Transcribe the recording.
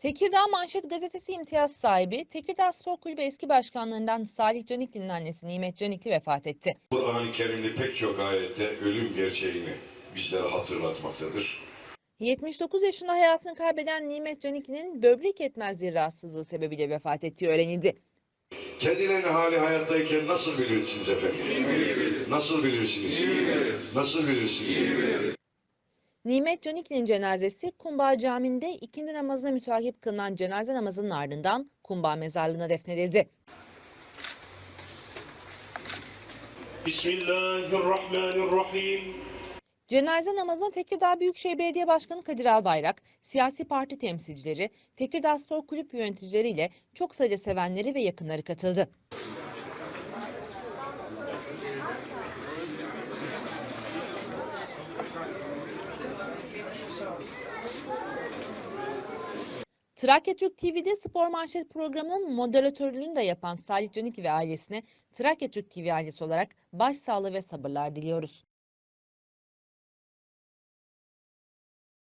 Tekirdağ Manşet Gazetesi imtiyaz sahibi, Tekirdağ Spor Kulübü eski başkanlarından Salih Canikli'nin annesi Nimet Canikli vefat etti. Kur'an-ı Kerim'de pek çok ayette ölüm gerçeğini bizlere hatırlatmaktadır. 79 yaşında hayatını kaybeden Nimet Canikli'nin böbrek yetmezliği rahatsızlığı sebebiyle vefat ettiği öğrenildi. Kendilerini hali hayattayken nasıl bilirsiniz efendim? Nasıl bilirsiniz? Nasıl bilirsiniz? Nimet Canikli'nin cenazesi Kumbağ Camii'nde ikindi namazına müteakip kılınan cenaze namazının ardından Kumbağ mezarlığına defnedildi. Bismillahirrahmanirrahim. Cenaze namazına Tekirdağ Büyükşehir Belediye Başkanı Kadir Albayrak, siyasi parti temsilcileri, Tekirdağ Spor Kulüp yöneticileri ile çok sayıda sevenleri ve yakınları katıldı. Trakya Türk TV'de Spor Manşet programının moderatörlüğünü de yapan Salih Canik ve ailesine Trakya Türk TV ailesi olarak başsağlığı ve sabırlar diliyoruz.